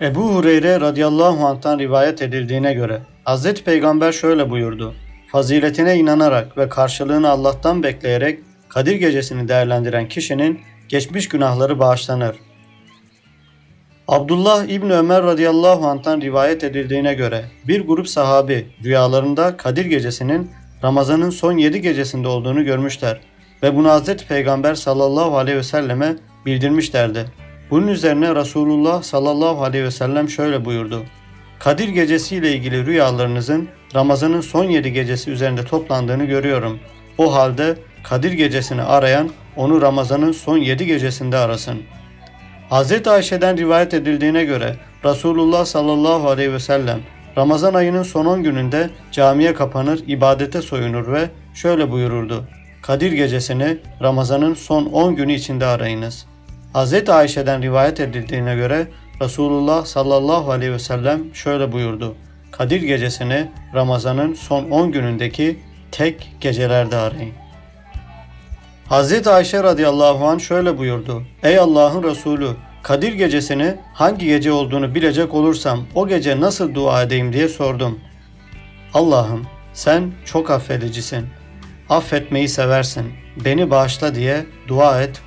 Ebu Hureyre radıyallahu anh'tan rivayet edildiğine göre Hz. Peygamber şöyle buyurdu. Faziletine inanarak ve karşılığını Allah'tan bekleyerek Kadir gecesini değerlendiren kişinin geçmiş günahları bağışlanır. Abdullah İbni Ömer radıyallahu anh'tan rivayet edildiğine göre bir grup sahabi rüyalarında Kadir gecesinin Ramazan'ın son 7 gecesinde olduğunu görmüşler ve bunu Hazreti Peygamber sallallahu aleyhi ve selleme bildirmişlerdi. Bunun üzerine Resulullah sallallahu aleyhi ve sellem şöyle buyurdu. Kadir gecesi ile ilgili rüyalarınızın Ramazan'ın son 7 gecesi üzerinde toplandığını görüyorum. O halde Kadir gecesini arayan onu Ramazan'ın son 7 gecesinde arasın.'' Hz. Ayşe'den rivayet edildiğine göre Resulullah sallallahu aleyhi ve sellem Ramazan ayının son 10 gününde camiye kapanır, ibadete soyunur ve şöyle buyururdu. Kadir gecesini Ramazan'ın son 10 günü içinde arayınız. Hz. Ayşe'den rivayet edildiğine göre Resulullah sallallahu aleyhi ve sellem şöyle buyurdu. Kadir gecesini Ramazan'ın son 10 günündeki tek gecelerde arayın. Hazreti Ayşe radıyallahu anh şöyle buyurdu. Ey Allah'ın Resulü Kadir gecesini hangi gece olduğunu bilecek olursam o gece nasıl dua edeyim diye sordum. Allah'ım sen çok affedicisin. Affetmeyi seversin. Beni bağışla diye dua et